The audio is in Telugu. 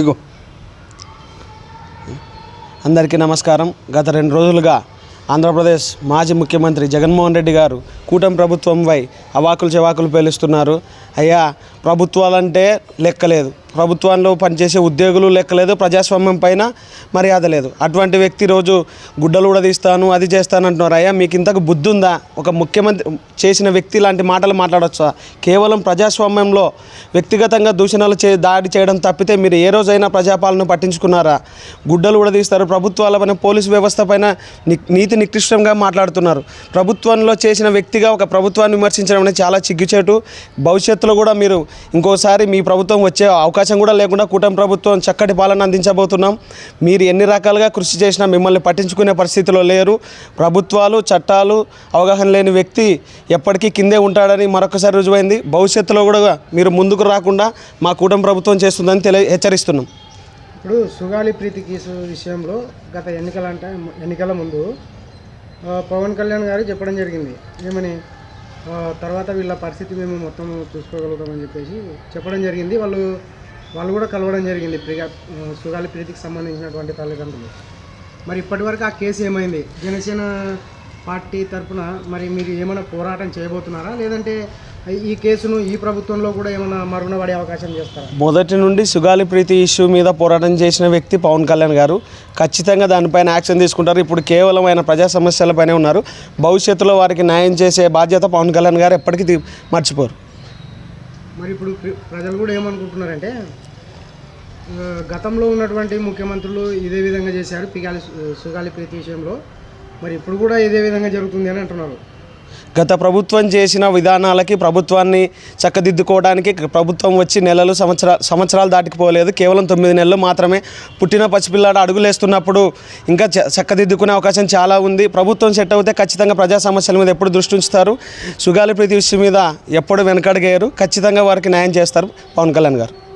ఇగో. అందరికీ నమస్కారం. గత రెండు రోజులుగా ఆంధ్రప్రదేశ్ మాజీ ముఖ్యమంత్రి జగన్మోహన్ రెడ్డి గారు కూటమి ప్రభుత్వంపై అవాకులు చెవాకులు పేలుస్తున్నారు. అయ్యా ప్రభుత్వాలంటే లెక్కలేదు. ప్రభుత్వంలో పనిచేసే ఉద్యోగులు లెక్కలేదు ప్రజాస్వామ్యం పైన మర్యాద లేదు అటువంటి వ్యక్తి రోజు గుడ్డలు కూడా తీస్తాను అది చేస్తాను అంటున్నారు. అయ్యా మీకు ఇంతకు బుద్ధి ఉందా ఒక ముఖ్యమంత్రి చేసిన వ్యక్తి లాంటి మాటలు మాట్లాడచ్చా? కేవలం ప్రజాస్వామ్యంలో వ్యక్తిగతంగా దూషణలు చే దాడి చేయడం తప్పితే మీరు ఏ రోజైనా ప్రజాపాలన పట్టించుకున్నారా? గుడ్డలు కూడా తీస్తారు ప్రభుత్వాల పైన పోలీసు వ్యవస్థ పైన నీతి నికృష్టంగా మాట్లాడుతున్నారు. ప్రభుత్వంలో చేసిన వ్యక్తి పూర్తిగా ఒక ప్రభుత్వాన్ని విమర్శించడం అనేది చాలా చిగ్గుచేటు. భవిష్యత్తులో కూడా మీరు ఇంకోసారి మీ ప్రభుత్వం వచ్చే అవకాశం కూడా లేకుండా కూటమి ప్రభుత్వం చక్కటి పాలన అందించబోతున్నాం. మీరు ఎన్ని రకాలుగా కృషి చేసినా మిమ్మల్ని పట్టించుకునే పరిస్థితిలో లేరు. ప్రభుత్వాలు చట్టాలు అవగాహన లేని వ్యక్తి ఎప్పటికీ కిందే ఉంటాడని మరొకసారి రుజువైంది. భవిష్యత్తులో కూడా మీరు ముందుకు రాకుండా మా కూటమి ప్రభుత్వం చేస్తుందని తెలియ హెచ్చరిస్తున్నాం. ఇప్పుడు సుగాలి ప్రీతి కేసు విషయంలో గత ఎన్నికల అంటే ఎన్నికల ముందు పవన్ కళ్యాణ్ గారు చెప్పడం జరిగింది. ఏమని? తర్వాత వీళ్ళ పరిస్థితి మేము మొత్తం చూసుకోగలుగుతామని చెప్పేసి చెప్పడం జరిగింది. వాళ్ళు వాళ్ళు కూడా కలవడం జరిగింది ప్రియా సుగాలి ప్రీతికి సంబంధించినటువంటి తల్లిదండ్రులు. మరి ఇప్పటివరకు ఆ కేసు ఏమైంది? జనసేన పార్టీ తరఫున మరి మీరు ఏమైనా పోరాటం చేయబోతున్నారా? లేదంటే ఈ కేసును ఈ ప్రభుత్వంలో కూడా ఏమైనా మరుగున పడే అవకాశం చేస్తారా? మొదటి నుండి సుగాలి ప్రీతి ఇష్యూ మీద పోరాటం చేసిన వ్యక్తి పవన్ కళ్యాణ్ గారు ఖచ్చితంగా దానిపైన యాక్షన్ తీసుకుంటారు. ఇప్పుడు కేవలం ఆయన ప్రజా సమస్యలపైనే ఉన్నారు. భవిష్యత్తులో వారికి న్యాయం చేసే బాధ్యత పవన్ కళ్యాణ్ గారు ఎప్పటికీ మర్చిపోరు. మరి ఇప్పుడు ప్ర- ప్రజలు కూడా ఏమనుకుంటున్నారంటే గతంలో ఉన్నటువంటి ముఖ్యమంత్రులు ఇదే విధంగా చేశారు. పిగాలి సుగాలి ప్రీతి విషయంలో. మరి ఇప్పుడు కూడా ఇదే విధంగా జరుగుతుంది అని అంటున్నారు. గత ప్రభుత్వం చేసిన విధానాలకి ప్రభుత్వాన్ని చక్కదిద్దుకోవడానికి ప్రభుత్వం వచ్చి నెలలు సంవత్సరా సంవత్సరాలు దాటిపోలేదు. కేవలం తొమ్మిది నెలలు మాత్రమే పుట్టిన పసిపిల్లాడు అడుగులేస్తున్నప్పుడు ఇంకా చ- చక్కదిద్దుకునే అవకాశం చాలా ఉంది. ప్రభుత్వం సెట్ అవుతే ఖచ్చితంగా ప్రజా సమస్యల మీద ఎప్పుడు దృష్టి ఉంచుతారు. సుగాలి ప్రతి విషయం మీద ఎప్పుడు వెనకడిగేయరు. ఖచ్చితంగా వారికి న్యాయం చేస్తారు. పవన్ కళ్యాణ్ గారు.